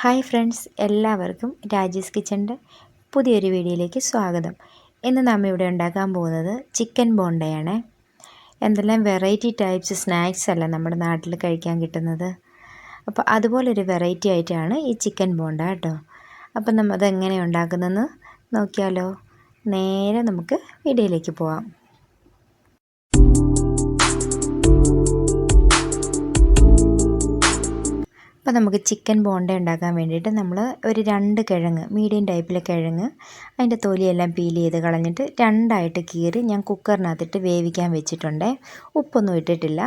Hi friends എല്ലാവർക്കും രാജേഷ് കിച്ചന്റെ പുതിയൊരു വീഡിയോയിലേക്ക് സ്വാഗതം. ഇന്ന് നമ്മൾ ഇവിടെ ഉണ്ടാക്കാൻ പോകുന്നത് ചിക്കൻ ബോണ്ടയാണ്. എന്തെല്ലാം വെറൈറ്റി ടൈപ്സ് സ്നാക്സ് അല്ല നമ്മുടെ നാട്ടിൽ കഴിക്കാൻ കിട്ടുന്നത്? അപ്പോൾ അതുപോലൊരു വെറൈറ്റി ആയിട്ടാണ് ഈ ചിക്കൻ ബോണ്ട കേട്ടോ. അപ്പം നമ്മൾ അതെങ്ങനെ ഉണ്ടാക്കുന്നതെന്ന് നോക്കിയാലോ. നേരെ നമുക്ക് വീഡിയോയിലേക്ക് പോവാം. അപ്പോൾ നമുക്ക് ചിക്കൻ ബോണ്ട ഉണ്ടാക്കാൻ വേണ്ടിയിട്ട് നമ്മൾ ഒരു രണ്ട് കിഴങ്ങ് മീഡിയം ടൈപ്പിലെ കിഴങ്ങ് അതിന്റെ തൊലിയെല്ലാം പീൽ ചെയ്ത് കളഞ്ഞിട്ട് രണ്ടായിട്ട് കീറി ഞാൻ കുക്കറിനകത്തിട്ട് വേവിക്കാൻ വെച്ചിട്ടുണ്ട്. ഉപ്പൊന്നും ഇട്ടിട്ടില്ല.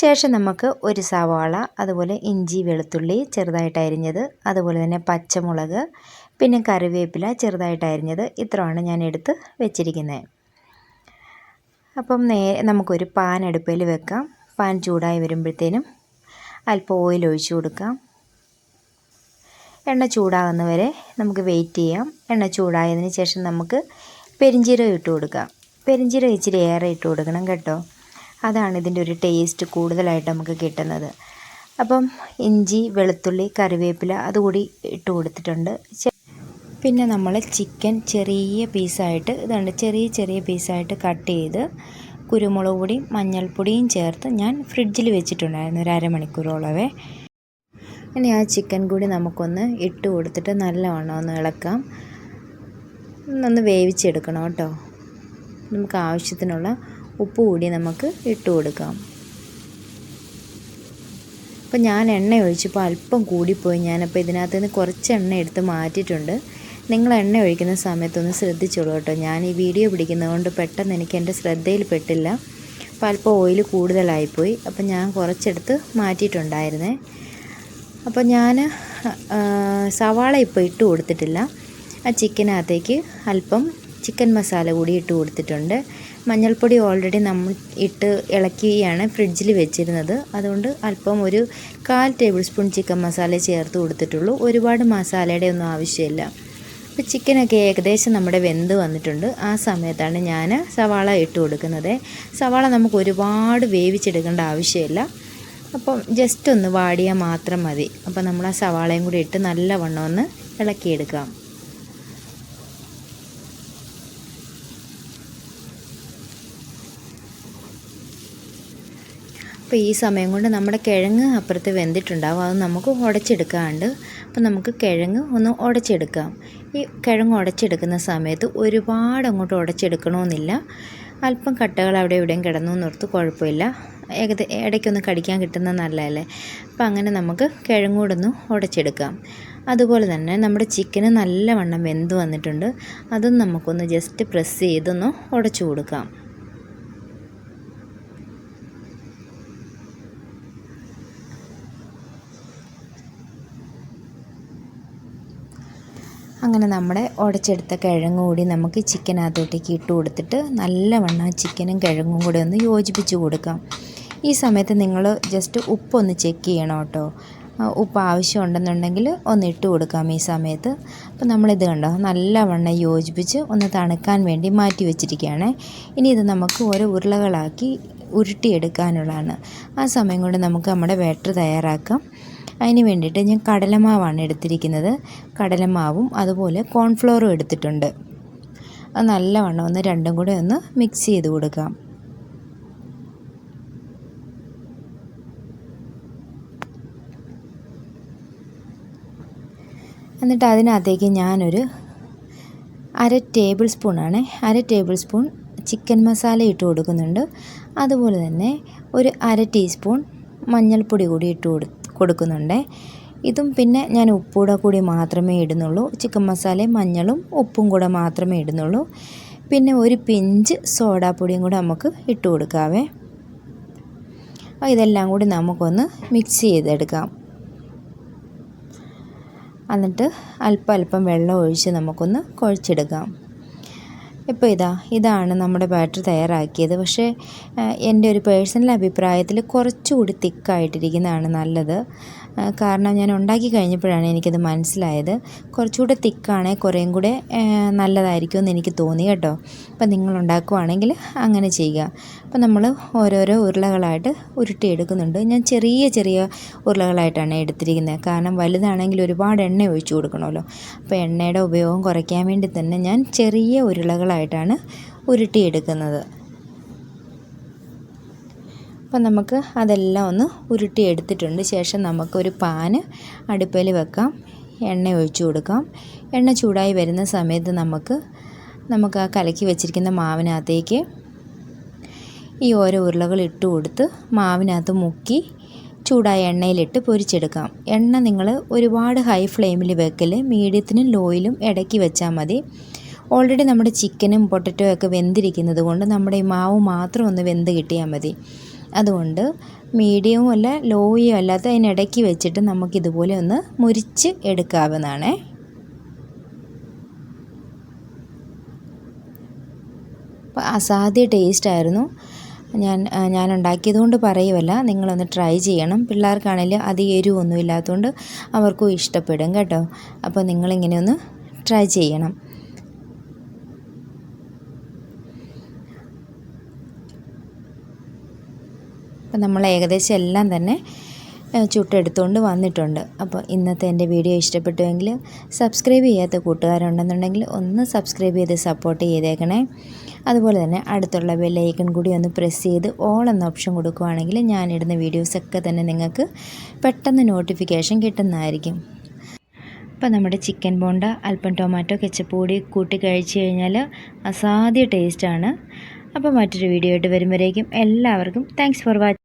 ശേഷം നമുക്ക് ഒരു സവാള അതുപോലെ ഇഞ്ചി വെളുത്തുള്ളി ചെറുതായിട്ട് അരിഞ്ഞത് അതുപോലെ തന്നെ പച്ചമുളക് പിന്നെ കറിവേപ്പില ചെറുതായിട്ട് അരിഞ്ഞത് ഇത്രയാണ് ഞാൻ എടുത്ത് വെച്ചിരിക്കുന്നത്. അപ്പം നേ നമുക്കൊരു പാൻ അടുപ്പിൽ വെക്കാം. പാൻ ചൂടായി വരുമ്പോഴത്തേനും അല്പം ഓയിൽ ഒഴിച്ചു കൊടുക്കാം. എണ്ണ ചൂടാകുന്നവരെ നമുക്ക് വെയിറ്റ് ചെയ്യാം. എണ്ണ ചൂടായതിന് ശേഷം നമുക്ക് പെരിഞ്ചീരകം ഇട്ട് കൊടുക്കാം. പെരിഞ്ചീരകം ഇച്ചിരി ഏറെ ഇട്ട് കൊടുക്കണം കേട്ടോ. അതാണ് ഇതിന്റെ ഒരു ടേസ്റ്റ് കൂടുതലായിട്ട് നമുക്ക് കിട്ടുന്നത്. അപ്പം ഇഞ്ചി വെളുത്തുള്ളി കറിവേപ്പില അതുകൂടി ഇട്ട് കൊടുത്തിട്ടുണ്ട്. പിന്നെ നമ്മൾ ചിക്കൻ ചെറിയ പീസായിട്ട് ഇതാണ് ചെറിയ ചെറിയ പീസായിട്ട് കട്ട് ചെയ്ത് കുരുമുളക് പൊടിയും മഞ്ഞൾപ്പൊടിയും ചേർത്ത് ഞാൻ ഫ്രിഡ്ജിൽ വെച്ചിട്ടുണ്ടായിരുന്നു ഒരു അരമണിക്കൂറോളവേ ഇനി ആ ചിക്കൻ കൂടി നമുക്കൊന്ന് ഇട്ട് കൊടുത്തിട്ട് നല്ലവണ്ണം ഒന്ന് ഇളക്കാം. ഒന്ന് വേവിച്ചെടുക്കണം കേട്ടോ. നമുക്ക് ആവശ്യത്തിനുള്ള ഉപ്പ് കൂടി നമുക്ക് ഇട്ട് കൊടുക്കാം. അപ്പോൾ ഞാൻ എണ്ണ ഒഴിച്ചപ്പോൾ അല്പം കൂടിപ്പോയി. ഞാനപ്പോൾ ഇതിനകത്ത് നിന്ന് കുറച്ച് എണ്ണ എടുത്ത് മാറ്റിയിട്ടുണ്ട്. നിങ്ങൾ എണ്ണ ഒഴിക്കുന്ന സമയത്തൊന്ന് ശ്രദ്ധിച്ചോളൂ കേട്ടോ. ഞാൻ ഈ വീഡിയോ പിടിക്കുന്നതുകൊണ്ട് പെട്ടെന്ന് എനിക്ക് എന്റെ ശ്രദ്ധയിൽപ്പെട്ടില്ല. അപ്പോൾ അല്പം ഓയിൽ കൂടുതലായിപ്പോയി. അപ്പം ഞാൻ കുറച്ചെടുത്ത് മാറ്റിയിട്ടുണ്ടായിരുന്നേ. അപ്പോൾ ഞാൻ സവാള ഇപ്പോൾ ഇട്ട് കൊടുത്തിട്ടില്ല. ആ ചിക്കനകത്തേക്ക് അല്പം ചിക്കൻ മസാല കൂടി ഇട്ട് കൊടുത്തിട്ടുണ്ട്. മഞ്ഞൾപ്പൊടി ഓൾറെഡി നമ്മൾ ഇട്ട് ഇളക്കിയാണ് ഫ്രിഡ്ജിൽ വെച്ചിരുന്നത്. അതുകൊണ്ട് അല്പം ഒരു കാൽ ടേബിൾ സ്പൂൺ ചിക്കൻ മസാല ചേർത്ത് കൊടുത്തിട്ടുള്ളൂ. ഒരുപാട് മസാലയുടെ ഒന്നും ആവശ്യമില്ല. അപ്പോൾ ചിക്കനൊക്കെ ഏകദേശം നമ്മുടെ വെന്ത് വന്നിട്ടുണ്ട്. ആ സമയത്താണ് ഞാൻ സവാള ഇട്ട് കൊടുക്കുന്നത്. സവാള നമുക്ക് ഒരുപാട് വേവിച്ചെടുക്കേണ്ട ആവശ്യമില്ല. അപ്പം ജസ്റ്റ് ഒന്ന് വാടിയാൽ മാത്രം മതി. അപ്പോൾ നമ്മൾ ആ സവാളയും കൂടി ഇട്ട് നല്ലവണ്ണം ഒന്ന് ഇളക്കിയെടുക്കാം. അപ്പോൾ ഈ സമയം കൊണ്ട് നമ്മുടെ കിഴങ്ങ് അപ്പുറത്ത് വെന്തിട്ടുണ്ടാവും. അത് നമുക്ക് ഉടച്ചെടുക്കാണ്ട് അപ്പോൾ നമുക്ക് കിഴങ്ങ് ഒന്ന് ഉടച്ചെടുക്കാം. ഈ കിഴങ്ങ് ഉടച്ചെടുക്കുന്ന സമയത്ത് ഒരുപാട് അങ്ങോട്ട് ഉടച്ചെടുക്കണമെന്നില്ല അല്പം കട്ടകൾ അവിടെ എവിടെയും കിടന്നു എന്നോർത്ത് കുഴപ്പമില്ല. ഏകദ ഇടയ്ക്കൊന്ന് കടിക്കാൻ കിട്ടുന്ന നല്ലതല്ലേ? അപ്പം അങ്ങനെ നമുക്ക് കിഴങ്ങൂടൊന്ന് ഉടച്ചെടുക്കാം. അതുപോലെ തന്നെ നമ്മുടെ ചിക്കന് നല്ലവണ്ണം വെന്ത് വന്നിട്ടുണ്ട്. അതും നമുക്കൊന്ന് ജസ്റ്റ് പ്രസ് ചെയ്തൊന്ന് ഉടച്ചു കൊടുക്കാം. അങ്ങനെ നമ്മുടെ ഉടച്ചെടുത്ത കിഴങ്ങ് കൂടി നമുക്ക് ചിക്കനകത്തോട്ടേക്ക് ഇട്ട് കൊടുത്തിട്ട് നല്ലവണ്ണം ചിക്കനും കിഴങ്ങും കൂടി ഒന്ന് യോജിപ്പിച്ച് കൊടുക്കാം. ഈ സമയത്ത് നിങ്ങൾ ജസ്റ്റ് ഉപ്പൊന്ന് ചെക്ക് ചെയ്യണം കേട്ടോ. ഉപ്പ് ആവശ്യമുണ്ടെന്നുണ്ടെങ്കിൽ ഒന്ന് ഇട്ട് കൊടുക്കാം ഈ സമയത്ത്. അപ്പോൾ നമ്മളിത് കണ്ടോ നല്ലവണ്ണം യോജിപ്പിച്ച് ഒന്ന് തണുക്കാൻ വേണ്ടി മാറ്റി വെച്ചിരിക്കുകയാണ്. ഇനി ഇത് നമുക്ക് ഓരോ ഉരുളകളാക്കി ഉരുട്ടിയെടുക്കാനുള്ളതാണ്. ആ സമയം കൊണ്ട് നമുക്ക് നമ്മുടെ ബാറ്റർ തയ്യാറാക്കാം. അതിന് വേണ്ടിയിട്ട് ഞാൻ കടലമാവാണ് എടുത്തിരിക്കുന്നത്. കടലമാവും അതുപോലെ കോൺഫ്ലോറും എടുത്തിട്ടുണ്ട്. അത് നല്ലവണ്ണം ഒന്ന് രണ്ടും കൂടെ ഒന്ന് മിക്സ് ചെയ്ത് കൊടുക്കാം. എന്നിട്ട് അതിനകത്തേക്ക് ഞാനൊരു അര ടേബിൾ സ്പൂണാണ് അര ടേബിൾ സ്പൂൺ ചിക്കൻ മസാല ഇട്ട് കൊടുക്കുന്നുണ്ട്. അതുപോലെ തന്നെ ഒരു അര ടീസ്പൂൺ മഞ്ഞൾപ്പൊടി കൂടി ഇട്ട് കൊടു കൊടുക്കുന്നുണ്ട്. ഇതും പിന്നെ ഞാൻ ഉപ്പൂടെ കൂടി മാത്രമേ ഇടുന്നുള്ളൂ. ചിക്കൻ മസാലയും മഞ്ഞളും ഉപ്പും കൂടെ മാത്രമേ ഇടുന്നുള്ളൂ. പിന്നെ ഒരു പിഞ്ച് സോഡാപ്പൊടിയും കൂടെ നമുക്ക് ഇട്ട് കൊടുക്കാവേ. ഇതെല്ലാം കൂടി നമുക്കൊന്ന് മിക്സ് ചെയ്തെടുക്കാം. എന്നിട്ട് അല്പം അല്പം വെള്ളം ഒഴിച്ച് നമുക്കൊന്ന് കുഴച്ചെടുക്കാം. ഇപ്പോൾ ഇതാ ഇതാണ് നമ്മുടെ ബാറ്ററി തയ്യാറാക്കിയത്. പക്ഷേ എന്റെ ഒരു പേഴ്സണൽ അഭിപ്രായത്തിൽ കുറച്ചുകൂടി തിക്കായിട്ടിരിക്കുന്നതാണ് നല്ലത്. കാരണം ഞാൻ ഉണ്ടാക്കി കഴിഞ്ഞപ്പോഴാണ് എനിക്കത് മനസ്സിലായത്. കുറച്ചുകൂടെ തിക്കാണേ കുറേയും കൂടെ നല്ലതായിരിക്കും എന്ന് എനിക്ക് തോന്നി കേട്ടോ. അപ്പം നിങ്ങൾ ഉണ്ടാക്കുവാണെങ്കിൽ അങ്ങനെ ചെയ്യുക. അപ്പം നമ്മൾ ഓരോരോ ഉരുളകളായിട്ട് ഉരുട്ടിയെടുക്കുന്നുണ്ട്. ഞാൻ ചെറിയ ചെറിയ ഉരുളകളായിട്ടാണ് എടുത്തിരിക്കുന്നത്. കാരണം വലുതാണെങ്കിൽ ഒരുപാട് എണ്ണ ഒഴിച്ചു കൊടുക്കണമല്ലോ. അപ്പോൾ എണ്ണയുടെ ഉപയോഗം കുറയ്ക്കാൻ വേണ്ടി തന്നെ ഞാൻ ചെറിയ ഉരുളകളായിട്ടാണ് ഉരുട്ടിയെടുക്കുന്നത്. അപ്പം നമുക്ക് അതെല്ലാം ഒന്ന് ഉരുട്ടി എടുത്തിട്ടുണ്ട്. ശേഷം നമുക്കൊരു പാന് അടുപ്പിൽ വെക്കാം. എണ്ണ ഒഴിച്ചു കൊടുക്കാം. എണ്ണ ചൂടായി വരുന്ന സമയത്ത് നമുക്ക് നമുക്ക് ആ കലക്കി വെച്ചിരിക്കുന്ന മാവിനകത്തേക്ക് ഈ ഓരോ ഉരുളകൾ ഇട്ട് കൊടുത്ത് മാവിനകത്ത് മുക്കി ചൂടായ എണ്ണയിലിട്ട് പൊരിച്ചെടുക്കാം. എണ്ണ നിങ്ങൾ ഒരുപാട് ഹൈ ഫ്ലെയിമിൽ വെക്കൽ മീഡിയത്തിനും ലോയിലും ഇടയ്ക്ക് വെച്ചാൽ മതി. ഓൾറെഡി നമ്മുടെ ചിക്കനും പൊട്ടറ്റോ ഒക്കെ വെന്തിരിക്കുന്നത് കൊണ്ട് നമ്മുടെ ഈ മാവ് മാത്രം ഒന്ന് വെന്ത് കിട്ടിയാൽ മതി. അതുകൊണ്ട് മീഡിയവും അല്ല ലോയും അല്ലാത്ത അതിനിടയ്ക്ക് വെച്ചിട്ട് നമുക്കിതുപോലെ ഒന്ന് മുരിച്ച് എടുക്കാവുന്നതാണേ. അപ്പോൾ അസാധ്യ ടേസ്റ്റായിരുന്നു ഞാൻ ഞാൻ ഉണ്ടാക്കിയത് കൊണ്ട് പറയുമല്ല നിങ്ങളൊന്ന് ട്രൈ ചെയ്യണം. പിള്ളേർക്കാണെങ്കിലും അധികം എരിവൊന്നും ഇല്ലാത്തതുകൊണ്ട് അവർക്കും ഇഷ്ടപ്പെടും കേട്ടോ. അപ്പോൾ നിങ്ങളിങ്ങനെ ഒന്ന് ട്രൈ ചെയ്യണം. അപ്പം നമ്മൾ ഏകദേശം എല്ലാം തന്നെ ചുട്ടെടുത്തുകൊണ്ട് വന്നിട്ടുണ്ട്. അപ്പോൾ ഇന്നത്തെ എന്റെ വീഡിയോ ഇഷ്ടപ്പെട്ടുവെങ്കിൽ സബ്സ്ക്രൈബ് ചെയ്യാത്ത കൂട്ടുകാരുണ്ടെന്നുണ്ടെങ്കിൽ ഒന്ന് സബ്സ്ക്രൈബ് ചെയ്ത് സപ്പോർട്ട് ചെയ്തേക്കണേ. അതുപോലെ തന്നെ അടുത്തുള്ള ബെല്ലൈക്കൺ കൂടി ഒന്ന് പ്രസ് ചെയ്ത് ഓൾ എന്ന ഓപ്ഷൻ കൊടുക്കുവാണെങ്കിൽ ഞാനിടുന്ന വീഡിയോസൊക്കെ തന്നെ നിങ്ങൾക്ക് പെട്ടെന്ന് നോട്ടിഫിക്കേഷൻ കിട്ടുന്നതായിരിക്കും. അപ്പോൾ നമ്മുടെ ചിക്കൻ ബോണ്ട അല്പം ടൊമാറ്റോ കെച്ചപ്പ് കൂടി കൂട്ടി കഴിച്ചു കഴിഞ്ഞാൽ അസാധ്യ ടേസ്റ്റാണ്. അപ്പോൾ മറ്റൊരു വീഡിയോ ആയിട്ട് വരുമ്പോഴേക്കും എല്ലാവർക്കും താങ്ക്സ് ഫോർ വാച്ചിങ്.